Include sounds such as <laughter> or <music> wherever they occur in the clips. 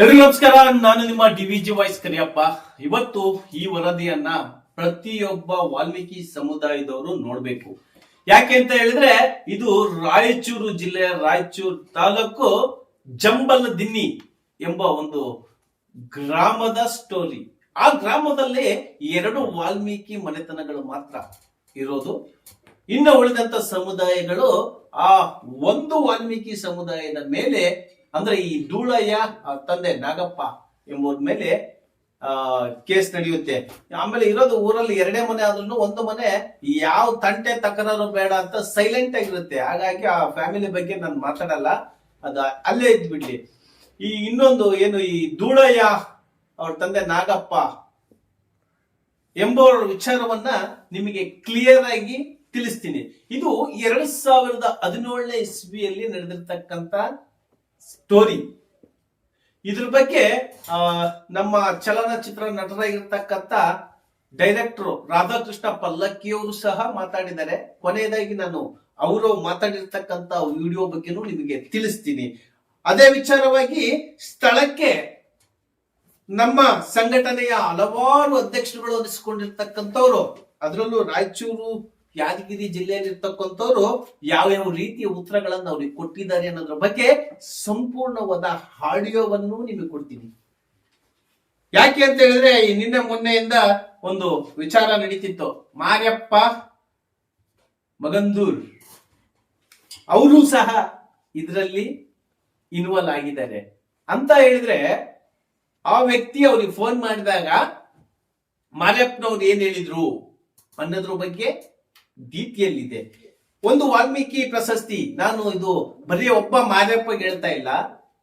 ಎಲ್ರಿಗೂ ನಮಸ್ಕಾರ. ನಾನು ನಿಮ್ಮ D V G voice Kariyappa. ಇವತ್ತು ಈ ವರದಿಯನ್ನ ಪ್ರತಿಯೊಬ್ಬ ವಾಲ್ಮೀಕಿ ಸಮುದಾಯದವರು ನೋಡ್ಬೇಕು. ಯಾಕೆ ಅಂತ ಹೇಳಿದ್ರೆ, ಇದು ರಾಯಚೂರು ಜಿಲ್ಲೆಯ ರಾಯಚೂರು ತಾಲೂಕು ಜಂಬಲ್ ದಿನ್ನಿ ಎಂಬ ಒಂದು ಗ್ರಾಮದ ಸ್ಟೋರಿ ಆ ಗ್ರಾಮದಲ್ಲಿ ಎರಡು ವಾಲ್ಮೀಕಿ ಮನೆತನಗಳು ಮಾತ್ರ ಇರೋದು. ಇನ್ನು ಉಳಿದಂತ ಸಮುದಾಯಗಳು ಆ ಒಂದು ವಾಲ್ಮೀಕಿ ಸಮುದಾಯದ ಮೇಲೆ ಅಂದ್ರೆ ಈ ಧೂಳಯ್ಯ ತಂದೆ ನಾಗಪ್ಪ ಎಂಬುವ್ರ ಮೇಲೆ, ಆ, ಕೇಸ್ ನಡೆಯುತ್ತೆ. ಆಮೇಲೆ ಇರೋದು ಊರಲ್ಲಿ ಎರಡೇ ಮನೆ ಆದ್ರೂ ಒಂದು ಮನೆ ಯಾವ ತಂಟೆ ತಕರಾರು ಬೇಡ ಅಂತ ಸೈಲೆಂಟ್ ಆಗಿರುತ್ತೆ. ಹಾಗಾಗಿ ಆ ಫ್ಯಾಮಿಲಿ ಬಗ್ಗೆ ನಾನು ಮಾತಾಡಲ್ಲ. ಅದ ಅಲ್ಲೇ ಇದ್ಬಿಡ್ಲಿ. ಈ ಇನ್ನೊಂದು ಏನು, ಈ ಧೂಳಯ್ಯ ಅವ್ರ ತಂದೆ ನಾಗಪ್ಪ ಎಂಬುವರ ವಿಚಾರವನ್ನ ನಿಮಗೆ ಕ್ಲಿಯರ್ ಆಗಿ ತಿಳಿಸ್ತೀನಿ. ಇದು ಎರಡ್ ಸಾವಿರದ ಹದಿನೇಳನೇ ಇಸ್ವಿಯಲ್ಲಿ ನಡೆದಿರ್ತಕ್ಕಂತ ಸ್ಟೋರಿ. ಇದ್ರ ಬಗ್ಗೆ ನಮ್ಮ ಚಲನಚಿತ್ರ ನಟರಾಗಿರ್ತಕ್ಕಂಥ ಡೈರೆಕ್ಟರ್ ರಾಧಾಕೃಷ್ಣ ಪಲ್ಲಕ್ಕಿಯವರು ಸಹ ಮಾತಾಡಿದ್ದಾರೆ. ಕೊನೆಯದಾಗಿ ನಾನು ಅವರು ಮಾತಾಡಿರ್ತಕ್ಕಂಥ ವಿಡಿಯೋ ಬಗ್ಗೆನೂ ನಿಮಗೆ ತಿಳಿಸ್ತೀನಿ. ಅದೇ ವಿಚಾರವಾಗಿ ಸ್ಥಳಕ್ಕೆ ನಮ್ಮ ಸಂಘಟನೆಯ ಹಲವಾರು ಅಧ್ಯಕ್ಷರುಗಳು ಅನಿಸಿಕೊಂಡಿರ್ತಕ್ಕಂಥವ್ರು ಅದರಲ್ಲೂ ರಾಯಚೂರು ಯಾದಗಿರಿ ಜಿಲ್ಲೆಯಲ್ಲಿ ಇರ್ತಕ್ಕಂಥವ್ರು ಯಾವ ರೀತಿಯ ಉತ್ತರಗಳನ್ನ ಅವ್ರಿಗೆ ಕೊಟ್ಟಿದ್ದಾರೆ ಅನ್ನೋದ್ರ ಬಗ್ಗೆ ಸಂಪೂರ್ಣವಾದ ಆಡಿಯೋವನ್ನು ನಿಮಗೆ ಕೊಡ್ತೀನಿ. ಯಾಕೆ ಅಂತ ಹೇಳಿದ್ರೆ ನಿನ್ನೆ ಮೊನ್ನೆಯಿಂದ ಒಂದು ವಿಚಾರ ನಡೀತಿತ್ತು. ಮಾರ್ಯಪ್ಪ ಮಗಂದೂರ್ ಅವರು ಸಹ ಇದರಲ್ಲಿ ಇನ್ವಾಲ್ವ್ ಆಗಿದ್ದಾರೆ. ಅಂತ ಹೇಳಿದ್ರೆ, ಆ ವ್ಯಕ್ತಿ ಅವ್ರಿಗೆ ಫೋನ್ ಮಾಡಿದಾಗ ಮಾರ್ಯಪ್ಪನವ್ರು ಏನ್ ಹೇಳಿದ್ರು ಅನ್ನೋದ್ರ ಬಗ್ಗೆ ಭೀತಿಯಲ್ಲಿದೆ. ಒಂದು ವಾಲ್ಮೀಕಿ ಪ್ರಶಸ್ತಿ, ನಾನು ಇದು ಬರೀ ಒಬ್ಬ ಮಾರ್ಯಪ್ಪ ಹೇಳ್ತಾ ಇಲ್ಲ.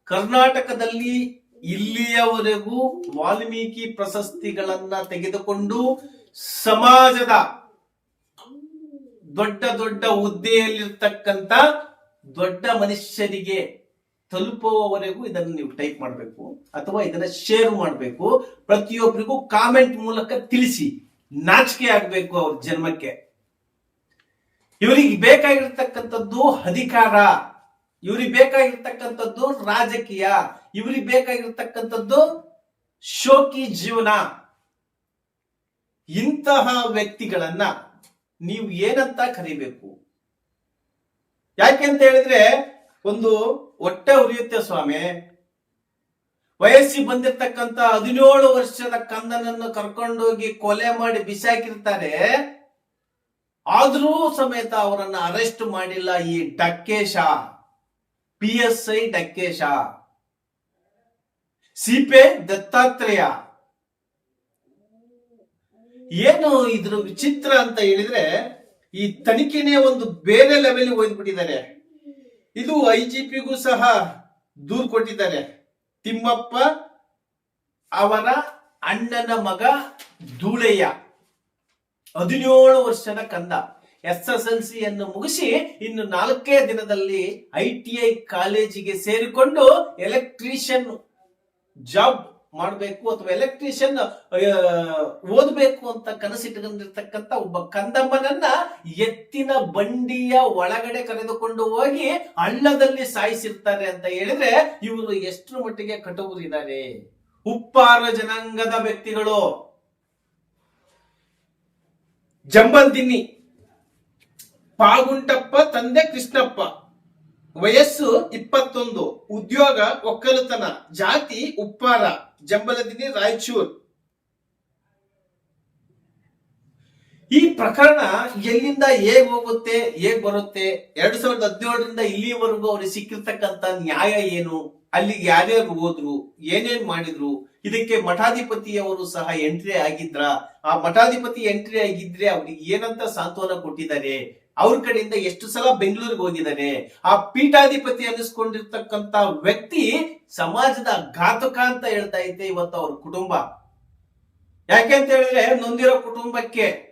ಕರ್ನಾಟಕದಲ್ಲಿ ಇಲ್ಲಿಯವರೆಗೂ ವಾಲ್ಮೀಕಿ ಪ್ರಶಸ್ತಿಗಳನ್ನ ತೆಗೆದುಕೊಂಡು ಸಮಾಜದ ದೊಡ್ಡ ದೊಡ್ಡ ಹುದ್ದೆಯಲ್ಲಿರ್ತಕ್ಕಂಥ ದೊಡ್ಡ ಮನುಷ್ಯರಿಗೆ ತಲುಪುವವರೆಗೂ ಇದನ್ನು ನೀವು ಟೈಪ್ ಮಾಡಬೇಕು ಅಥವಾ ಇದನ್ನ ಶೇರ್ ಮಾಡಬೇಕು. ಪ್ರತಿಯೊಬ್ಬರಿಗೂ ಕಾಮೆಂಟ್ ಮೂಲಕ ತಿಳಿಸಿ. ನಾಚಿಕೆ ಆಗಬೇಕು ಅವ್ರ ಜನ್ಮಕ್ಕೆ. ಇವರಿಗೆ ಬೇಕಾಗಿರ್ತಕ್ಕಂಥದ್ದು ಅಧಿಕಾರ. ಇವ್ರಿಗೆ ಬೇಕಾಗಿರ್ತಕ್ಕಂಥದ್ದು ರಾಜಕೀಯ. ಇವ್ರಿಗೆ ಬೇಕಾಗಿರ್ತಕ್ಕಂಥದ್ದು ಶೋಕಿ ಜೀವನ. ಇಂತಹ ವ್ಯಕ್ತಿಗಳನ್ನ ನೀವು ಏನಂತ ಕರಿಬೇಕು? ಯಾಕೆಂತ ಹೇಳಿದ್ರೆ, ಒಂದು ಹೊಟ್ಟೆ ಉರಿಯುತ್ತೆ ಸ್ವಾಮಿ. ವಯಸ್ಸಿ ಬಂದಿರ್ತಕ್ಕಂಥ ಹದಿನೇಳು ವರ್ಷದ ಕಂದನನ್ನು ಕರ್ಕೊಂಡೋಗಿ ಕೊಲೆ ಮಾಡಿ ಬಿಸಾಕಿರ್ತಾರೆ. ಆದ್ರೂ ಸಮೇತ ಅವರನ್ನ ಅರೆಸ್ಟ್ ಮಾಡಿಲ್ಲ ಈ Dakkesha P S I Dakkesha ಸಿಪೆ Dattatreya. ಏನು ಇದ್ರ ವಿಚಿತ್ರ ಅಂತ ಹೇಳಿದ್ರೆ, ಈ ತನಿಖೆನೇ ಒಂದು ಬೇರೆ ಲೆವೆಲ್ ಹೋಗ್ಬಿಟ್ಟಿದ್ದಾರೆ. ಇದು ಐ ಜಿ ಪಿಗೂ ಸಹ ದೂರು ಕೊಟ್ಟಿದ್ದಾರೆ. ತಿಮ್ಮಪ್ಪ ಅವರ ಅಣ್ಣನ ಮಗ ಧೂಳೆಯ ಹದಿನೇಳು ವರ್ಷದ ಕಂದ. ಎಸ್ ಎಸ್ ಎಲ್ ಸಿ ಅನ್ನು ಮುಗಿಸಿ ಇನ್ನು ನಾಲ್ಕೇ ದಿನದಲ್ಲಿ ಐ ಟಿ ಐ ಕಾಲೇಜಿಗೆ ಸೇರಿಕೊಂಡು ಎಲೆಕ್ಟ್ರಿಷಿಯನ್ ಜಾಬ್ ಮಾಡಬೇಕು ಅಥವಾ ಎಲೆಕ್ಟ್ರಿಷಿಯನ್ ಓದಬೇಕು ಅಂತ ಕನಸಿಟ್ಟುಕೊಂಡಿರ್ತಕ್ಕಂಥ ಒಬ್ಬ ಕಂದಮ್ಮನನ್ನ ಎತ್ತಿನ ಬಂಡಿಯ ಒಳಗಡೆ ಕರೆದುಕೊಂಡು ಹೋಗಿ ಹಳ್ಳದಲ್ಲಿ ಸಾಯಿಸಿರ್ತಾರೆ ಅಂತ ಹೇಳಿದ್ರೆ ಇವರು ಎಷ್ಟರ ಮಟ್ಟಿಗೆ ಕಟುವುದಿದ್ದಾರೆ ಉಪ್ಪಾರ ಜನಾಂಗದ ವ್ಯಕ್ತಿಗಳು. ಜಂಬಲ್ದಿನ್ನಿ ಪಾಗುಂಟಪ್ಪ ತಂದೆ ಕೃಷ್ಣಪ್ಪ ವಯಸ್ಸು ಇಪ್ಪತ್ತೊಂದು ಉದ್ಯೋಗ ಒಕ್ಕಲುತನ ಜಾತಿ ಉಪ್ಪಾರ ಜಂಬಲದಿನಿ ರಾಯಚೂರ್ ಈ ಪ್ರಕರಣ ಎಲ್ಲಿಂದ ಹೇಗ್ ಹೋಗುತ್ತೆ, ಹೇಗ್ ಬರುತ್ತೆ? ಎರಡ್ ಸಾವಿರದ ಹದಿನೇಳರಿಂದ ಇಲ್ಲಿವರೆಗೂ ಅವ್ರಿಗೆ ಸಿಕ್ಕಿರ್ತಕ್ಕಂತ ನ್ಯಾಯ ಏನು? ಅಲ್ಲಿಗೆ ಯಾರ್ಯಾರು ಹೋದ್ರು? ಏನೇನ್ ಮಾಡಿದ್ರು? ಇದಕ್ಕೆ ಮಠಾಧಿಪತಿಯವರು ಸಹ ಎಂಟ್ರಿ ಆಗಿದ್ರ? ಆ ಮಠಾಧಿಪತಿ ಎಂಟ್ರಿ ಆಗಿದ್ರೆ ಅವ್ರಿಗೆ ಏನಂತ ಸಾಂತ್ವನ ಕೊಟ್ಟಿದ್ದಾರೆ? ಅವ್ರ ಕಡೆಯಿಂದ ಎಷ್ಟು ಸಲ ಬೆಂಗಳೂರಿಗೆ ಹೋಗಿದ್ದಾರೆ? ಆ ಪೀಠಾಧಿಪತಿ ಅನ್ನಿಸ್ಕೊಂಡಿರ್ತಕ್ಕಂತ ವ್ಯಕ್ತಿ ಸಮಾಜದ ಘಾತಕ ಅಂತ ಹೇಳ್ತಾ ಇದ್ದೆ ಇವತ್ತು ಅವ್ರ ಕುಟುಂಬ. ಯಾಕೆ ಅಂತ ಹೇಳಿದ್ರೆ, ನೊಂದಿರೋ ಕುಟುಂಬಕ್ಕೆ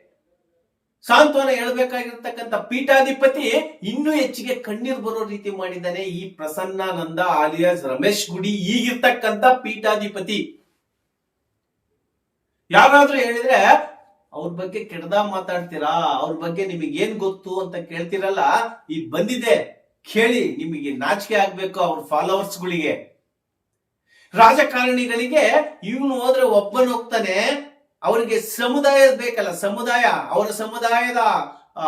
ಸಾಂತ್ವನ ಹೇಳ್ಬೇಕಾಗಿರ್ತಕ್ಕಂಥ ಪೀಠಾಧಿಪತಿ ಇನ್ನೂ ಹೆಚ್ಚಿಗೆ ಕಣ್ಣೀರ್ ಬರೋ ರೀತಿ ಮಾಡಿದ್ದಾನೆ ಈ ಪ್ರಸನ್ನಾನಂದ ಆಲಿಯಾಸ್ ರಮೇಶ್ ಗುಡಿ ಈಗಿರ್ತಕ್ಕಂಥ ಪೀಠಾಧಿಪತಿ. ಯಾರಾದ್ರೂ ಹೇಳಿದ್ರೆ, ಅವ್ರ ಬಗ್ಗೆ ಕೆಡದ ಮಾತಾಡ್ತೀರಾ? ಅವ್ರ ಬಗ್ಗೆ ನಿಮಗೆ ಏನ್ ಗೊತ್ತು? ಅಂತ ಕೇಳ್ತಿರಲ್ಲ, ಈ ಬಂದಿದೆ. ಕೇಳಿ, ನಿಮಗೆ ನಾಚಿಕೆ ಆಗ್ಬೇಕು ಅವ್ರ ಫಾಲೋವರ್ಸ್ ಗಳಿಗೆ ರಾಜಕಾರಣಿಗಳಿಗೆ, ಇವನು ಹೋದ್ರೆ ಒಬ್ಬನ ಹೋಗ್ತಾನೆ ಅವರಿಗೆ ಸಮುದಾಯ ಬೇಕಲ್ಲ, ಸಮುದಾಯ, ಅವರ ಸಮುದಾಯದ, ಆ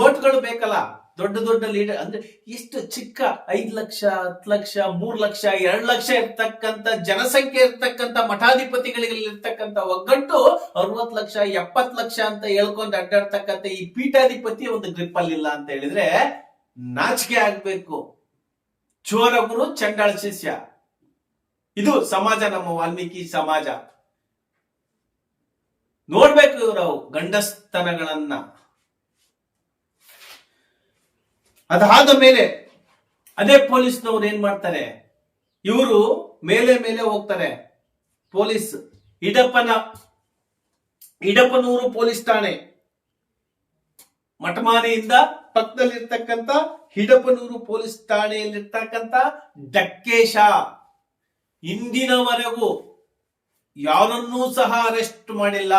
ಓಟ್ಗಳು ಬೇಕಲ್ಲ. ದೊಡ್ಡ ದೊಡ್ಡ ಲೀಡರ್, ಅಂದ್ರೆ ಎಷ್ಟು ಚಿಕ್ಕ, ಐದ್ ಲಕ್ಷ, ಹತ್ತು ಲಕ್ಷ, ಮೂರ್ ಲಕ್ಷ, ಎರಡ್ ಲಕ್ಷ ಇರ್ತಕ್ಕಂತ ಜನಸಂಖ್ಯೆ ಇರ್ತಕ್ಕಂತ ಮಠಾಧಿಪತಿಗಳಿಗೆ ಇರ್ತಕ್ಕಂತ ಒಗ್ಗಟ್ಟು ಅರವತ್ ಲಕ್ಷ ಎಪ್ಪತ್ ಲಕ್ಷ ಅಂತ ಹೇಳ್ಕೊಂಡು ಅಡ್ಡಾಡ್ತಕ್ಕಂತ ಈ ಪೀಠಾಧಿಪತಿ ಒಂದು ಗ್ರಿಪ್ ಅಲ್ಲಿ ಇಲ್ಲ ಅಂತ ಹೇಳಿದ್ರೆ ನಾಚಿಕೆ ಆಗ್ಬೇಕು. ಚೋರ ಗುರು ಚಂಡಾಳ ಶಿಷ್ಯ. ಇದು ಸಮಾಜ, ನಮ್ಮ ವಾಲ್ಮೀಕಿ ಸಮಾಜ. ನೋಡ್ಬೇಕು ಇವರು ಗಂಡಸ್ತನಗಳನ್ನ. ಅದಾದ ಮೇಲೆ ಅದೇ ಪೊಲೀಸ್ನವ್ರು ಏನ್ ಮಾಡ್ತಾರೆ? ಇವರು ಮೇಲೆ ಮೇಲೆ ಹೋಗ್ತಾರೆ. ಪೊಲೀಸ್ ಇಡಪ್ಪನ ಇಡಪ್ಪನೂರು ಪೊಲೀಸ್ ಠಾಣೆ. ಮಠಮಾನೆಯಿಂದ ಪಕ್ಕದಲ್ಲಿರ್ತಕ್ಕಂಥ ಹಿಡಪನೂರು ಪೊಲೀಸ್ ಠಾಣೆಯಲ್ಲಿರ್ತಕ್ಕಂಥ ಡಕ್ಕೇಶ. ಇಂದಿನವರೆಗೂ ಯಾರನ್ನೂ ಸಹ ಅರೆಸ್ಟ್ ಮಾಡಿಲ್ಲ.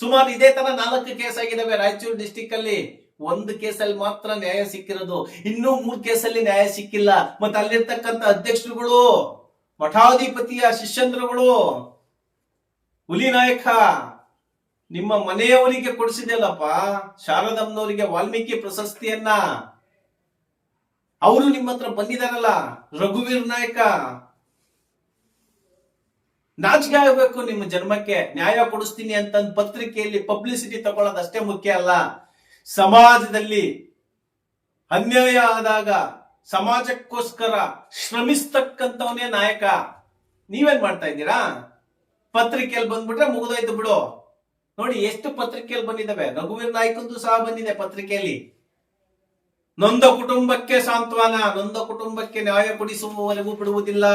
ಸುಮಾರು ಇದೇ ತರ ನಾಲ್ಕು ಕೇಸ್ ಆಗಿದಾವೆ ರಾಯಚೂರು ಡಿಸ್ಟಿಕ್ ಅಲ್ಲಿ. ಒಂದು ಕೇಸಲ್ಲಿ ಮಾತ್ರ ನ್ಯಾಯ ಸಿಕ್ಕಿರೋದು. ಇನ್ನೂ ಮೂರ್ ಕೇಸಲ್ಲಿ ನ್ಯಾಯ ಸಿಕ್ಕಿಲ್ಲ. ಮತ್ತೆ ಅಲ್ಲಿರ್ತಕ್ಕಂಥ ಅಧ್ಯಕ್ಷರುಗಳು ಮಠಾಧಿಪತಿಯ ಶಿಷ್ಯಂದ್ರಗಳು, ಹುಲಿ ನಾಯಕ, ನಿಮ್ಮ ಮನೆಯವರಿಗೆ ಕೊಡಿಸಿದೆಯಲ್ಲಪ್ಪ, ಶಾರದಮ್ಮನವರಿಗೆ ವಾಲ್ಮೀಕಿ ಪ್ರಶಸ್ತಿಯನ್ನ. ಅವರು ನಿಮ್ಮ ಹತ್ರ ಬಂದಿದಾರಲ್ಲ ರಘುವೀರ್ ನಾಯಕ ನಾಚಿಕೆ ಆಗಬೇಕು ನಿಮ್ಮ ಜನ್ಮಕ್ಕೆ ನ್ಯಾಯ ಕೊಡಿಸ್ತೀನಿ ಅಂತ ಪತ್ರಿಕೆಯಲ್ಲಿ ಪಬ್ಲಿಸಿಟಿ ತಗೊಳ್ಳೋದು ಅಷ್ಟೇ ಮುಖ್ಯ ಅಲ್ಲ. ಸಮಾಜದಲ್ಲಿ ಅನ್ಯಾಯ ಆದಾಗ ಸಮಾಜಕ್ಕೋಸ್ಕರ ಶ್ರಮಿಸ್ತಕ್ಕಂಥವನೇ ನಾಯಕ. ನೀವೇನ್ ಮಾಡ್ತಾ ಇದ್ದೀರಾ? ಪತ್ರಿಕೆಯಲ್ಲಿ ಬಂದ್ಬಿಟ್ರೆ ಮುಗಿದೋಯ್ತು ಬಿಡು. ನೋಡಿ, ಎಷ್ಟು ಪತ್ರಿಕೆಯಲ್ಲಿ ಬಂದಿದ್ದಾವೆ ರಘುವೀರ್ ನಾಯ್ಕಂದು ಸಹ ಬಂದಿದೆ ಪತ್ರಿಕೆಯಲ್ಲಿ. ನೊಂದ ಕುಟುಂಬಕ್ಕೆ ಸಾಂತ್ವನ, ನೊಂದ ಕುಟುಂಬಕ್ಕೆ ನ್ಯಾಯ ಕೊಡಿಸುವವರೆಗೂ ಬಿಡುವುದಿಲ್ಲ.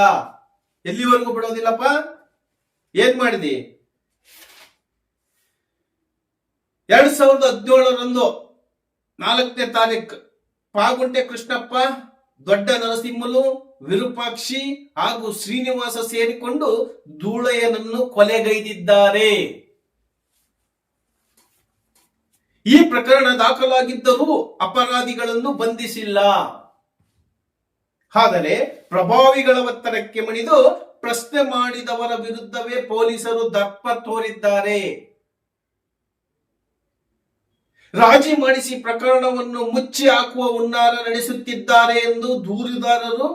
ಎಲ್ಲಿವರೆಗೂ ಬಿಡೋದಿಲ್ಲಪ್ಪ? ಏನ್ ಮಾಡಿದಿ? ಎರಡ್ ಸಾವಿರದ ಹದಿನೇಳರಂದು ನಾಲ್ಕನೇ ತಾರೀಕು ಪಾಗುಂಟೆ ಕೃಷ್ಣಪ್ಪ, ದೊಡ್ಡ ನರಸಿಂಹಲು, ವಿರೂಪಾಕ್ಷಿ ಹಾಗೂ ಶ್ರೀನಿವಾಸ ಸೇರಿಕೊಂಡು ಧೂಳಯ್ಯನನ್ನು ಕೊಲೆಗೈದಿದ್ದಾರೆ. ಈ ಪ್ರಕರಣ ದಾಖಲಾಗಿದ್ದರೂ ಅಪರಾಧಿಗಳನ್ನು ಬಂಧಿಸಿಲ್ಲ. ಆದರೆ ಪ್ರಭಾವಿಗಳ ಒತ್ತಡಕ್ಕೆ ಮಣಿದು ಪ್ರಶ್ನೆ ಮಾಡಿದವರ ವಿರುದ್ಧವೇ ಪೊಲೀಸರು ದಪ್ಪ ತೋರಿದ್ದಾರೆ. ರಾಜಿ ಮಾಡಿಸಿ ಪ್ರಕರಣವನ್ನು ಮುಚ್ಚಿ ಹಾಕುವ ಹುನ್ನಾರ ನಡೆಸುತ್ತಿದ್ದಾರೆ ಎಂದು ದೂರುದಾರರು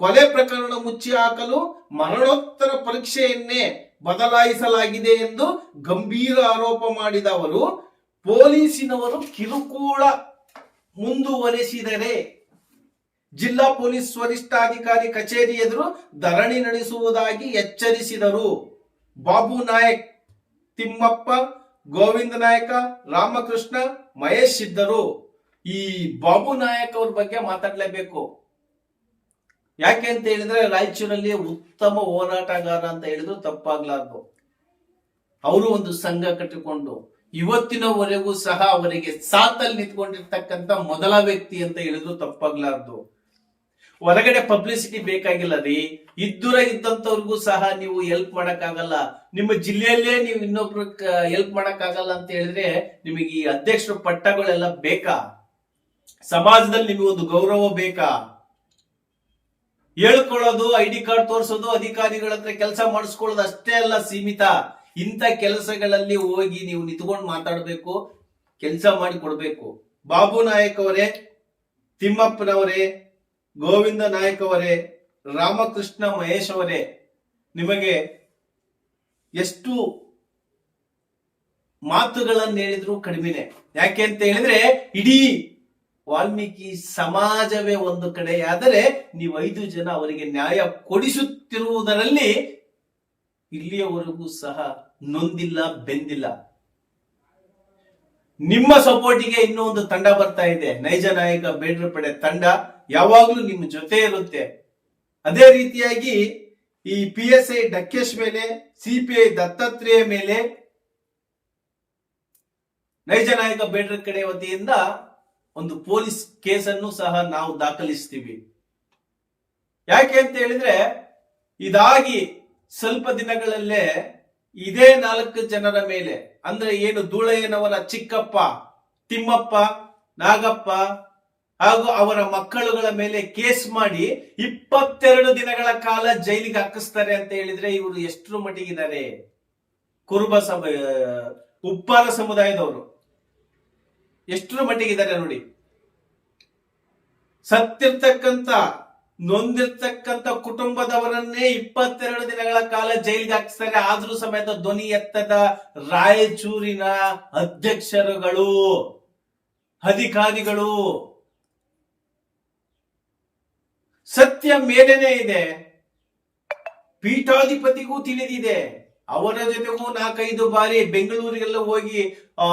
ಕೊಲೆ ಪ್ರಕರಣ ಮುಚ್ಚಿ ಹಾಕಲು ಮರಣೋತ್ತರ ಪರೀಕ್ಷೆಯನ್ನೇ ಬದಲಾಯಿಸಲಾಗಿದೆ ಎಂದು ಗಂಭೀರ ಆರೋಪ ಮಾಡಿದವರು ಪೊಲೀಸಿನವರು ಕಿರುಕುಳ ಮುಂದುವರೆಸಿದರೆ ಜಿಲ್ಲಾ ಪೊಲೀಸ್ ವರಿಷ್ಠಾಧಿಕಾರಿ ಕಚೇರಿ ಎದುರು ಧರಣಿ ನಡೆಸುವುದಾಗಿ ಎಚ್ಚರಿಸಿದರು. ಬಾಬು ನಾಯಕ್, ತಿಮ್ಮಪ್ಪ, ಗೋವಿಂದ ನಾಯಕ, ರಾಮಕೃಷ್ಣ, ಮಹೇಶ್ ಇದ್ದರು. ಈ ಬಾಬು ನಾಯಕ್ ಅವ್ರ ಬಗ್ಗೆ ಮಾತಾಡ್ಲೇಬೇಕು. ಯಾಕೆ ಅಂತ ಹೇಳಿದ್ರೆ ರಾಯಚೂರಲ್ಲಿ ಉತ್ತಮ ಹೋರಾಟಗಾರ ಅಂತ ಹೇಳಿದ್ರು ತಪ್ಪಾಗ್ಲಾರ್ದು. ಅವರು ಒಂದು ಸಂಘ ಕಟ್ಟಿಕೊಂಡು ಇವತ್ತಿನವರೆಗೂ ಸಹ ಅವರಿಗೆ ಸಾತಲ್ಲಿ ನಿಂತ್ಕೊಂಡಿರ್ತಕ್ಕಂಥ ಮೊದಲ ವ್ಯಕ್ತಿ ಅಂತ ಹೇಳಿದ್ರು ತಪ್ಪಾಗ್ಲಾರ್ದು. ಹೊರಗಡೆ ಪಬ್ಲಿಸಿಟಿ ಬೇಕಾಗಿಲ್ಲ ರೀ ಇದ್ದೂರ ಇದ್ದಂತವ್ರಿಗೂ ಸಹ ನೀವು ಹೆಲ್ಪ್ ಮಾಡಕ್ಕಾಗಲ್ಲ. ನಿಮ್ಮ ಜಿಲ್ಲೆಯಲ್ಲೇ ನೀವು ಇನ್ನೊಬ್ರು ಹೆಲ್ಪ್ ಮಾಡಕ್ಕಾಗಲ್ಲ ಅಂತ ಹೇಳಿದ್ರೆ ನಿಮಗೆ ಈ ಅಧ್ಯಕ್ಷರ ಪಟ್ಟಗಳೆಲ್ಲ ಬೇಕಾ? ಸಮಾಜದಲ್ಲಿ ನಿಮಗೆ ಒಂದು ಗೌರವ ಬೇಕಾ? ಹೇಳ್ಕೊಳ್ಳೋದು ಐ ಡಿ ಕಾರ್ಡ್ ತೋರಿಸೋದು, ಅಧಿಕಾರಿಗಳ ಹತ್ರ ಕೆಲಸ ಮಾಡಿಸ್ಕೊಳ್ಳೋದು ಅಷ್ಟೇ ಅಲ್ಲ ಸೀಮಿತ. ಇಂಥ ಕೆಲಸಗಳಲ್ಲಿ ಹೋಗಿ ನೀವು ನಿಂತ್ಕೊಂಡು ಮಾತಾಡಬೇಕು, ಕೆಲಸ ಮಾಡಿ ಕೊಡಬೇಕು. ಬಾಬು ನಾಯಕ್ ಅವರೇ, ತಿಮ್ಮಪ್ಪನವರೇ ಗೋವಿಂದ ನಾಯಕ್ ಅವರೇ, ರಾಮಕೃಷ್ಣ ಮಹೇಶ್ ಅವರೇ, ನಿಮಗೆ ಎಷ್ಟು ಮಾತುಗಳನ್ನು ಹೇಳಿದ್ರು ಕಡಿಮೆನೆ. ಯಾಕೆ ಅಂತ ಹೇಳಿದ್ರೆ, ಇಡೀ ವಾಲ್ಮೀಕಿ ಸಮಾಜವೇ ಒಂದು ಕಡೆಯಾದರೆ ನೀವು ಐದು ಜನ ಅವರಿಗೆ ನ್ಯಾಯ ಕೊಡಿಸುತ್ತಿರುವುದರಲ್ಲಿ ಇಲ್ಲಿಯವರೆಗೂ ಸಹ ನೊಂದಿಲ್ಲ, ಬೆಂದಿಲ್ಲ. ನಿಮ್ಮ ಸಪೋರ್ಟಿಗೆ ಇನ್ನೂ ಒಂದು ತಂಡ ಬರ್ತಾ ಇದೆ. ನೈಜ ನಾಯಕ ಬೇಡ್ರಪಡೆ ತಂಡ. ಯಾವಾಗ್ಲೂ ನಿಮ್ಮ ಜೊತೆ ಇರುತ್ತೆ. ಅದೇ ರೀತಿಯಾಗಿ ಈ ಪಿ ಎಸ್ ಐ ಡಕ್ಕೇಶ್ ಮೇಲೆ ಸಿಪಿಐ ದತ್ತಾತ್ರೇಯ ಮೇಲೆ ನೈಜ ನಾಯಕ ಬೇಡ್ರ ಕಡೆ ವತಿಯಿಂದ ಒಂದು ಪೊಲೀಸ್ ಕೇಸನ್ನು ಸಹ ನಾವು ದಾಖಲಿಸ್ತೀವಿ. ಯಾಕೆ ಅಂತ ಹೇಳಿದ್ರೆ, ಇದಾಗಿ ಸ್ವಲ್ಪ ದಿನಗಳಲ್ಲೇ ಇದೇ ನಾಲ್ಕು ಜನರ ಮೇಲೆ, ಅಂದ್ರೆ ಏನು ಧೂಳಯ್ಯನವರ ಚಿಕ್ಕಪ್ಪ, ತಿಮ್ಮಪ್ಪ, ನಾಗಪ್ಪ ಹಾಗೂ ಅವರ ಮಕ್ಕಳುಗಳ ಮೇಲೆ ಕೇಸ್ ಮಾಡಿ ಇಪ್ಪತ್ತೆರಡು ದಿನಗಳ ಕಾಲ ಜೈಲಿಗೆ ಹಾಕಿಸ್ತಾರೆ ಅಂತ ಹೇಳಿದ್ರೆ ಇವರು ಎಷ್ಟರ ಮಟ್ಟಿಗಿದ್ದಾರೆ? ಕುರುಬ ಸಮ ಉಪ್ಪಾರ ಸಮುದಾಯದವರು. ಎಷ್ಟರ ಮಟ್ಟಿಗಿದ್ದಾರೆ ನೋಡಿ? ಸತ್ತಿರ್ತಕ್ಕಂತ ನೊಂದಿರ್ತಕ್ಕಂತ ಕುಟುಂಬದವರನ್ನೇ ಇಪ್ಪತ್ತೆರಡು ದಿನಗಳ ಕಾಲ ಜೈಲಿಗೆ ಹಾಕಿಸ್ತಾರೆ. ಆದ್ರೂ ಸಮೇತ ಧ್ವನಿ ಎತ್ತದ ರಾಯಚೂರಿನ ಅಧ್ಯಕ್ಷರುಗಳು, ಅಧಿಕಾರಿಗಳು. ಸತ್ಯ ಮೇಲೇನೆ ಇದೆ. ಪೀಠಾಧಿಪತಿಗೂ ತಿಳಿದಿದೆ. ಅವರ ಜೊತೆಗೂ ನಾಲ್ಕೈದು ಬಾರಿ ಬೆಂಗಳೂರಿಗೆಲ್ಲ ಹೋಗಿ, ಆ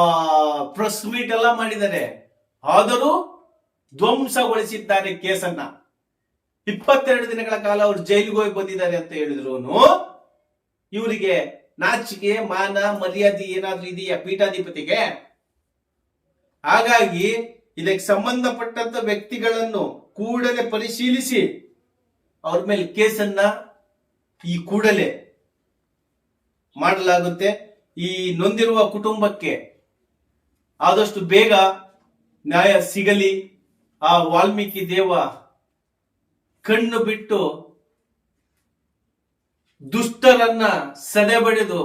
ಪ್ರೆಸ್ ಮೀಟ್ ಎಲ್ಲ ಮಾಡಿದ್ದಾರೆ. ಆದರೂ ಧ್ವಂಸಗೊಳಿಸಿದ್ದಾರೆ ಕೇಸನ್ನ. ಇಪ್ಪತ್ತೆರಡು ದಿನಗಳ ಕಾಲ ಅವರು ಜೈಲಿಗೆ ಹೋಗಿ ಬಂದಿದ್ದಾರೆ ಅಂತ ಹೇಳಿದ್ರು ಇವರಿಗೆ ನಾಚಿಕೆ, ಮಾನ, ಮರ್ಯಾದೆ ಏನಾದ್ರೂ ಇದೆಯಾ ಪೀಠಾಧಿಪತಿಗೆ? ಹಾಗಾಗಿ ಇದಕ್ಕೆ ಸಂಬಂಧಪಟ್ಟಂತ ವ್ಯಕ್ತಿಗಳನ್ನು ಕೂಡಲೇ ಪರಿಶೀಲಿಸಿ ಅವ್ರ ಮೇಲೆ ಕೇಸನ್ನ ಈ ಕೂಡಲೇ ಮಾಡಲಾಗುತ್ತೆ. ಈ ನೊಂದಿರುವ ಕುಟುಂಬಕ್ಕೆ ಆದಷ್ಟು ಬೇಗ ನ್ಯಾಯ ಸಿಗಲಿ. ಆ ವಾಲ್ಮೀಕಿ ದೇವ ಕಣ್ಣು ಬಿಟ್ಟು ದುಷ್ಟರನ್ನ ಸದೆಬಡಿದು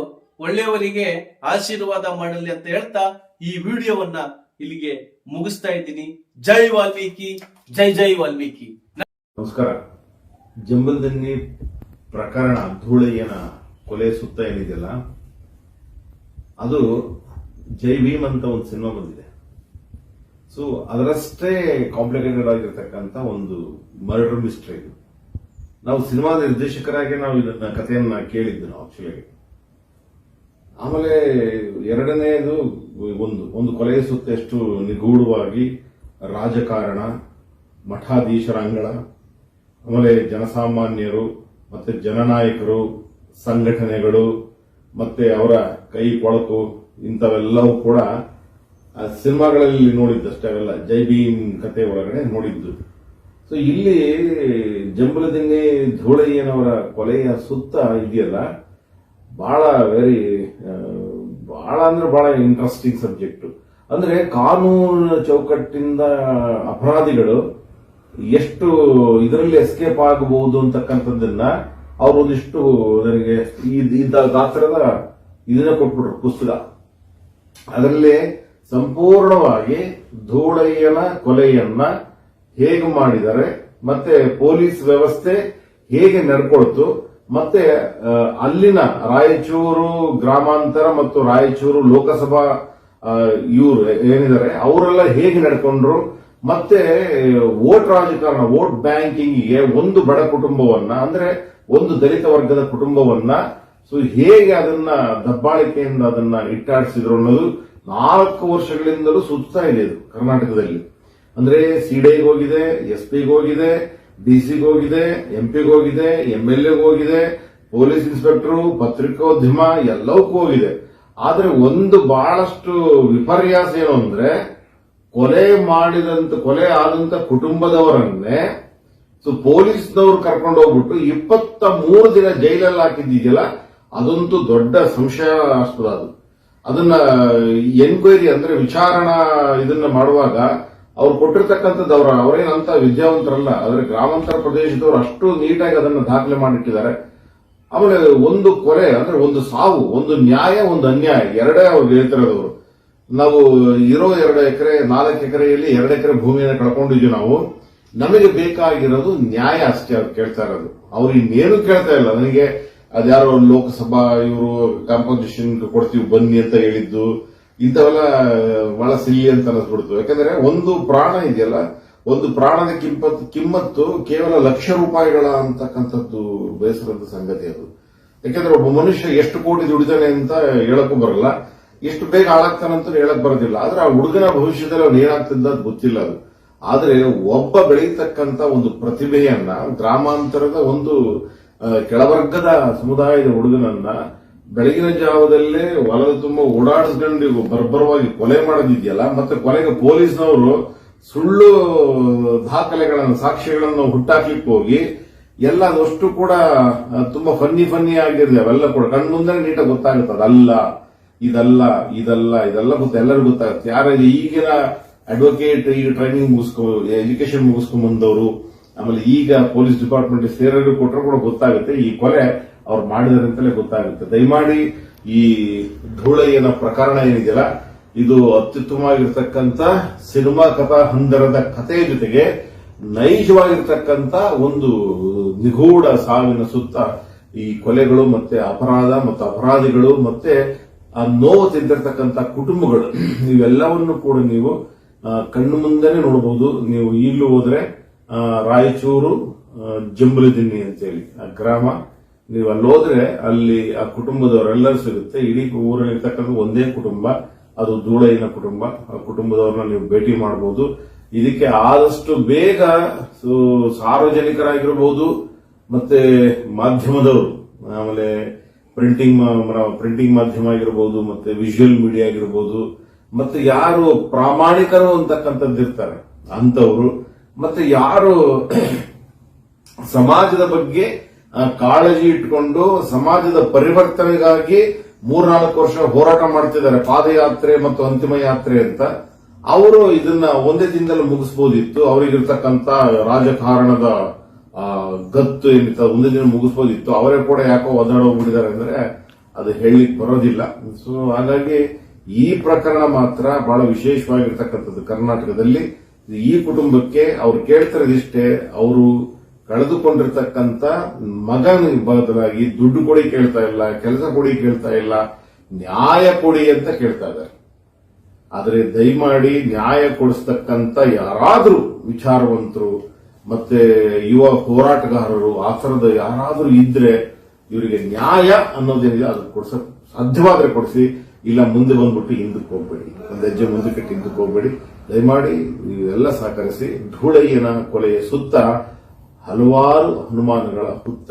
ಒಳ್ಳೆಯವರಿಗೆ ಆಶೀರ್ವಾದ ಮಾಡಲಿ ಅಂತ ಹೇಳ್ತಾ ಈ ವಿಡಿಯೋವನ್ನ ಇಲ್ಲಿಗೆ ಮುಗಿಸ್ತಾ ಇದ್ದೀನಿ. ಜೈ ವಾಲ್ಮೀಕಿ. ಜೈ ಜೈ ವಾಲ್ಮೀಕಿ. ನಮಸ್ಕಾರ. ಜಂಬಲ್ದನ್ನಿ ಪ್ರಕರಣ ಧೂಳಯ್ಯನ ಕೊಲೆ ಸುತ್ತ ಏನಿದೆಯಲ್ಲ, ಅದು ಜೈ ಭೀಮ್ ಅಂತ ಒಂದು ಸಿನಿಮಾ ಬಂದಿದೆ. ಸೊ ಅದರಷ್ಟೇ ಕಾಂಪ್ಲಿಕೇಟೆಡ್ ಆಗಿರ್ತಕ್ಕಂಥ ಒಂದು ಮರ್ಡರ್ ಮಿಸ್ಟ್ರಿ ಇದು. ನಾವು ಸಿನಿಮಾ ನಿರ್ದೇಶಕರಾಗಿ ನಾವು ಇದನ್ನ ಕಥೆಯನ್ನ ಕೇಳಿದ್ದು ನಾವು ಆಕ್ಚುಲಿ ಆಮೇಲೆ ಎರಡನೆಯದು ಒಂದು ಒಂದು ಕೊಲೆಯ ಸುತ್ತ ಎಷ್ಟು ನಿಗೂಢವಾಗಿ ರಾಜಕಾರಣ ಮಠಾಧೀಶರ ಅಂಗಳ ಆಮೇಲೆ ಜನಸಾಮಾನ್ಯರು, ಮತ್ತೆ ಜನನಾಯಕರು, ಸಂಘಟನೆಗಳು, ಮತ್ತೆ ಅವರ ಕೈ ಕೊಳಕು, ಇಂಥವೆಲ್ಲವೂ ಕೂಡ ಸಿನಿಮಾಗಳಲ್ಲಿ ನೋಡಿದ್ದಷ್ಟೇ ಅವೆಲ್ಲ. ಜೈ ಭೀಮ್ ಕತೆ ಒಳಗಡೆ ನೋಡಿದ್ದು. ಸೊ ಇಲ್ಲಿ ಜಂಬಲದಿಂಗೆ ಧೂಳಯ್ಯನವರ ಕೊಲೆಯ ಸುತ್ತ ಇದೆಯಲ್ಲ ಬಹಳ ವೆರಿ ಬಹಳ ಅಂದ್ರೆ ಬಹಳ ಇಂಟ್ರೆಸ್ಟಿಂಗ್ ಸಬ್ಜೆಕ್ಟ್ ಅಂದ್ರೆ ಕಾನೂನು ಚೌಕಟ್ಟಿಂದ ಅಪರಾಧಿಗಳು ಎಷ್ಟು ಇದರಲ್ಲಿ ಎಸ್ಕೇಪ್ ಆಗಬಹುದು ಅಂತಕ್ಕಂಥದ್ದನ್ನ ಅವ್ರು ಒಂದಿಷ್ಟು ನನಗೆ ಇದ್ದ ಗಾತ್ರದ ಇದನ್ನ ಕೊಟ್ಬಿಟ್ರು, ಪುಸ್ತಕ. ಅದರಲ್ಲಿ ಸಂಪೂರ್ಣವಾಗಿ ಧೂಳಯ್ಯನ ಕೊಲೆಯನ್ನ ಹೇಗೆ ಮಾಡಿದ್ದಾರೆ, ಮತ್ತೆ ಪೊಲೀಸ್ ವ್ಯವಸ್ಥೆ ಹೇಗೆ ನಡ್ಕೊಳ್ತು, ಮತ್ತೆ ಅಲ್ಲಿನ ರಾಯಚೂರು ಗ್ರಾಮಾಂತರ ಮತ್ತು ರಾಯಚೂರು ಲೋಕಸಭಾ ಇವರು ಏನಿದ್ದಾರೆ, ಅವರೆಲ್ಲ ಹೇಗೆ ನಡ್ಕೊಂಡ್ರು ಮತ್ತೆ ವೋಟ್ ರಾಜಕಾರಣ, ವೋಟ್ ಬ್ಯಾಂಕಿಂಗ್ಗೆ ಒಂದು ಬಡ ಕುಟುಂಬವನ್ನ, ಅಂದ್ರೆ ಒಂದು ದಲಿತ ವರ್ಗದ ಕುಟುಂಬವನ್ನ, ಸೊ ಹೇಗೆ ಅದನ್ನ ದಬ್ಬಾಳಿಕೆಯಿಂದ ಅದನ್ನ ಇಟ್ಟಾಡಿಸಿದ್ರು ಅನ್ನೋದು ನಾಲ್ಕು ವರ್ಷಗಳಿಂದಲೂ ಸುತ್ತಾ ಇದೆ ಇದು ಕರ್ನಾಟಕದಲ್ಲಿ. ಅಂದ್ರೆ ಸಿಡಿಗೆ ಹೋಗಿದೆ, ಎಸ್ ಪಿಗೆ ಹೋಗಿದೆ ಡಿಸಿಗೆ ಹೋಗಿದೆ ಎಂಪಿಗೆ ಹೋಗಿದೆ, ಎಂ ಎಲ್ ಎಗೆ ಹೋಗಿದೆ, ಪೊಲೀಸ್ ಇನ್ಸ್ಪೆಕ್ಟರ್, ಪತ್ರಿಕೋದ್ಯಮ ಎಲ್ಲವಕ್ಕೂ ಹೋಗಿದೆ. ಆದ್ರೆ ಒಂದು ಬಹಳಷ್ಟು ವಿಪರ್ಯಾಸ ಏನು ಅಂದ್ರೆ ಕೊಲೆ ಮಾಡಿದಂತ, ಕೊಲೆ ಆದಂತ ಕುಟುಂಬದವರನ್ನೇ ಸೊ ಪೊಲೀಸ್ನವ್ರು ಕರ್ಕೊಂಡು ಹೋಗ್ಬಿಟ್ಟು ಇಪ್ಪತ್ತ ಮೂರು ದಿನ ಜೈಲಲ್ಲಿ ಹಾಕಿದ್ದಿದೆಯಲ್ಲ ಅದಂತೂ ದೊಡ್ಡ ಸಂಶಯಾಸ್ಪದ ಅದು. ಅದನ್ನ, ಎನ್ಕ್ವೈರಿ ಅಂದ್ರೆ ವಿಚಾರಣಾ ಇದನ್ನ ಮಾಡುವಾಗ ಅವ್ರು ಕೊಟ್ಟಿರ್ತಕ್ಕಂಥದ್ದು ಅವರ ಅವರೇನಂತ ವಿದ್ಯಾವಂತರಲ್ಲ, ಆದ್ರೆ ಗ್ರಾಮಾಂತರ ಪ್ರದೇಶದವರು ಅಷ್ಟು ನೀಟಾಗಿ ಅದನ್ನ ದಾಖಲೆ ಮಾಡಿಟ್ಟಿದ್ದಾರೆ. ಆಮೇಲೆ ಒಂದು ಕೊಲೆ ಅಂದ್ರೆ ಒಂದು ಸಾವು, ಒಂದು ನ್ಯಾಯ, ಒಂದು ಅನ್ಯಾಯ, ಎರಡೇ ಅವ್ರು ಹೇಳ್ತಿರೋದವರು ನಾವು ಇರೋ ಎರಡು ಎಕರೆ, ನಾಲ್ಕು ಎಕರೆಯಲ್ಲಿ ಎರಡು ಎಕರೆ ಭೂಮಿಯನ್ನು ಕಳ್ಕೊಂಡಿದ್ವಿ ನಾವು. ನಮಗೆ ಬೇಕಾಗಿರೋದು ನ್ಯಾಯ ಅಷ್ಟೇ ಅವ್ರು ಕೇಳ್ತಾ ಇರೋದು. ಅವ್ರು ಇನ್ನೇನು ಕೇಳ್ತಾ ಇಲ್ಲ. ನನಗೆ ಅದ್ಯಾರೋ ಲೋಕಸಭಾ ಇವರು ಕಾಂಪೋಸಿಷನ್ ಕೊಡ್ತೀವಿ, ಬನ್ನಿ ಅಂತ ಹೇಳಿದ್ದು. ಇಂಥವೆಲ್ಲ ಬಹಳ ಸಿಲ್ಲಿ ಅಂತ ಅನಿಸ್ಬಿಡ್ತು ಯಾಕಂದ್ರೆ ಒಂದು ಪ್ರಾಣ ಇದೆಯಲ್ಲ, ಒಂದು ಪ್ರಾಣದ ಕಿಂಪತ್, ಕಿಮ್ಮತ್ತು ಕೇವಲ ಲಕ್ಷ ರೂಪಾಯಿಗಳ ಅಂತಕ್ಕಂಥದ್ದು ಬೇಸರದ ಸಂಗತಿ ಅದು. ಯಾಕಂದ್ರೆ ಒಬ್ಬ ಮನುಷ್ಯ ಎಷ್ಟು ಕೋಟಿ ದುಡಿತಾನೆ ಅಂತ ಹೇಳಕ್ಕೂ ಬರಲ್ಲ. ಎಷ್ಟು ಬೇಗ ಹಾಳಾಗ್ತಾನಂತ ಹೇಳಕ್ ಬರೋದಿಲ್ಲ. ಆದ್ರೆ ಆ ಹುಡುಗನ ಭವಿಷ್ಯದಲ್ಲಿ ಅವ್ನು ಏನಾಗ್ತಿದ್ದ ಅದು ಗೊತ್ತಿಲ್ಲ ಅದು. ಆದ್ರೆ ಒಬ್ಬ ಬೆಳೀತಕ್ಕಂತ ಒಂದು ಪ್ರತಿಭೆಯನ್ನ, ಗ್ರಾಮಾಂತರದ ಒಂದು ಕೆಳವರ್ಗದ ಸಮುದಾಯದ ಹುಡುಗನನ್ನ ಬೆಳಗಿನ ಜಾವದಲ್ಲೇ ಹೊಲದ ತುಂಬ ಓಡಾಡಿಸ್ಕೊಂಡು ಬರ್ಬರವಾಗಿ ಕೊಲೆ ಮಾಡೋದಿದೆಯಲ್ಲ, ಮತ್ತೆ ಕೊನೆಗೆ ಪೊಲೀಸ್ನವರು ಸುಳ್ಳು ದಾಖಲೆಗಳನ್ನು ಸಾಕ್ಷಿಗಳನ್ನು ಹುಟ್ಟಾಕ್ಲಿಕ್ಕೆ ಹೋಗಿ ಎಲ್ಲ ಅದಷ್ಟು ಕೂಡ ತುಂಬಾ ಫನ್ನಿ ಫನ್ನಿ ಆಗಿರಲಿ, ಅವೆಲ್ಲ ಕೂಡ. ಕಣ್ಮುಂದೆ ನೀಟಾಗಿ ಗೊತ್ತಾಗುತ್ತೆ, ಅದಲ್ಲ. ಇದಲ್ಲ ಇದಲ್ಲ, ಇದೆಲ್ಲ ಗೊತ್ತ? ಎಲ್ಲರಿಗೂ ಗೊತ್ತಾಗುತ್ತೆ. ಯಾರ ಈಗಿನ ಅಡ್ವೊಕೇಟ್ ಈಗ ಟ್ರೈನಿಂಗ್ ಮುಗಿಸ್ಕೊ ಎಜುಕೇಶನ್ ಮುಗಿಸ್ಕೊಂಡ್ ಬಂದವರು, ಆಮೇಲೆ ಈಗ ಪೊಲೀಸ್ ಡಿಪಾರ್ಟ್ಮೆಂಟ್ ಸೇರರು ಕೊಟ್ಟರು ಕೂಡ ಗೊತ್ತಾಗುತ್ತೆ. ಈ ಕೊಲೆ ಅವ್ರು ಮಾಡಿದಾರೆ ಅಂತಲೇ ಗೊತ್ತಾಗುತ್ತೆ. ದಯಮಾಡಿ ಈ ಧೂಳಯ್ಯನ ಪ್ರಕರಣ ಏನಿದೆಯಲ್ಲ, ಇದು ಅತ್ಯುತ್ತಮವಾಗಿರ್ತಕ್ಕಂಥ ಸಿನಿಮಾ ಕಥಾ ಹಂದರದ ಕಥೆಯ ಜೊತೆಗೆ ನೈಜವಾಗಿರ್ತಕ್ಕಂಥ ಒಂದು ನಿಗೂಢ ಸಾವಿನ ಸುತ್ತ ಈ ಕೊಲೆಗಳು ಮತ್ತೆ ಅಪರಾಧ ಮತ್ತು ಅಪರಾಧಿಗಳು ಮತ್ತೆ ಆ ನೋವು ತಿಂದಿರ್ತಕ್ಕಂಥ ಕುಟುಂಬಗಳು ಇವೆಲ್ಲವನ್ನು ಕೂಡ ನೀವು ಕಣ್ಣು ಮುಂದೆನೆ ನೋಡಬಹುದು ನೀವು ಈಗಲೂ ಹೋದ್ರೆ ರಾಯಚೂರು ಜಂಬಲದಿನ್ನಿ ಅಂತೇಳಿ, ಆ ಗ್ರಾಮ. ನೀವು ಅಲ್ಲಿ ಹೋದ್ರೆ ಅಲ್ಲಿ ಆ ಕುಟುಂಬದವರೆಲ್ಲರೂ ಸಿಗುತ್ತೆ. ಇಡೀ ಊರಲ್ಲಿ ಇರ್ತಕ್ಕಂಥ ಒಂದೇ ಕುಟುಂಬ, ಅದು ಧೂಳಯ್ಯನ ಕುಟುಂಬ. ಆ ಕುಟುಂಬದವ್ರನ್ನ ನೀವು ಭೇಟಿ ಮಾಡಬಹುದು ಇದಕ್ಕೆ ಆದಷ್ಟು ಬೇಗ ಸಾರ್ವಜನಿಕರಾಗಿರಬಹುದು ಮತ್ತೆ ಮಾಧ್ಯಮದವರು, ಆಮೇಲೆ ಪ್ರಿಂಟಿಂಗ್ ಪ್ರಿಂಟಿಂಗ್ ಮಾಧ್ಯಮ ಆಗಿರ್ಬೋದು, ಮತ್ತೆ ವಿಜುವಲ್ ಮೀಡಿಯಾ ಆಗಿರ್ಬೋದು, ಮತ್ತೆ ಯಾರು ಪ್ರಾಮಾಣಿಕರು ಅಂತಕ್ಕಂಥದ್ದು ಇರ್ತಾರೆ ಅಂತವರು ಮತ್ತೆ ಯಾರು <clears throat> ಸಮಾಜದ ಬಗ್ಗೆ ಕಾಳಜಿ ಇಟ್ಕೊಂಡು ಸಮಾಜದ ಪರಿವರ್ತನೆಗಾಗಿ ಮೂರ್ನಾಲ್ಕು ವರ್ಷ ಹೋರಾಟ ಮಾಡ್ತಿದ್ದಾರೆ, ಪಾದಯಾತ್ರೆ ಮತ್ತು ಅಂತಿಮ ಯಾತ್ರೆ ಅಂತ. ಅವರು ಇದನ್ನ ಒಂದೇ ದಿನದಲ್ಲಿ ಮುಗಿಸಬಹುದಿತ್ತು ಅವರಿಗಿರ್ತಕ್ಕಂಥ ರಾಜಕಾರಣದ ಗತ್ತು ಏನಿತ್ತು ಒಂದು ದಿನ ಮುಗಿಸ್ಬೋದಿತ್ತು. ಅವರೇ ಕೂಡ ಯಾಕೋ ಒದ್ದಾಡೋಗ್ಬಿಟ್ಟಿದ್ದಾರೆ ಅಂದ್ರೆ ಅದು ಹೇಳಲಿಕ್ಕೆ ಬರೋದಿಲ್ಲ. ಸೊ ಹಾಗಾಗಿ ಈ ಪ್ರಕರಣ ಮಾತ್ರ ಬಹಳ ವಿಶೇಷವಾಗಿರ್ತಕ್ಕಂಥದ್ದು ಕರ್ನಾಟಕದಲ್ಲಿ. ಈ ಕುಟುಂಬಕ್ಕೆ ಅವ್ರು ಕೇಳ್ತಿರೋದಿಷ್ಟೇ, ಅವರು ಕಳೆದುಕೊಂಡಿರ್ತಕ್ಕಂಥ ಮಗನ ಬದಲಾಗಿ ದುಡ್ಡು ಕೊಡಿ ಕೇಳ್ತಾ ಇಲ್ಲ, ಕೆಲಸ ಕೊಡಿ ಕೇಳ್ತಾ ಇಲ್ಲ, ನ್ಯಾಯ ಕೊಡಿ ಅಂತ ಕೇಳ್ತಾ ಇದ್ದಾರೆ. ಆದರೆ ದಯಮಾಡಿ ನ್ಯಾಯ ಕೊಡಿಸ್ತಕ್ಕಂಥ ಯಾರಾದರೂ ವಿಚಾರವಂತರು ಮತ್ತೆ ಯುವ ಹೋರಾಟಗಾರರು ಆ ಥರದ ಯಾರಾದರೂ ಇದ್ರೆ ಇವರಿಗೆ ನ್ಯಾಯ ಅನ್ನೋದೇನಿದೆ ಅದು ಕೊಡ್ಸಕ್ ಸಾಧ್ಯವಾದ್ರೆ ಕೊಡಿಸಿ, ಇಲ್ಲ ಮುಂದೆ ಬಂದ್ಬಿಟ್ಟು ಹಿಂದಕ್ಕೆ ಹೋಗ್ಬೇಡಿ. ಒಂದು ಹೆಜ್ಜೆ ಮುಂದಕ್ಕೆ ಹಿಂದಕ್ಕೆ ಹೋಗ್ಬೇಡಿ. ದಯಮಾಡಿ ಇವೆಲ್ಲ ಸಹಕರಿಸಿ ಧೂಳಯ್ಯನ ಕೊಲೆಯ ಸುತ್ತ ಹಲವಾರು ಹನುಮಾನಗಳ ಹುತ್ತ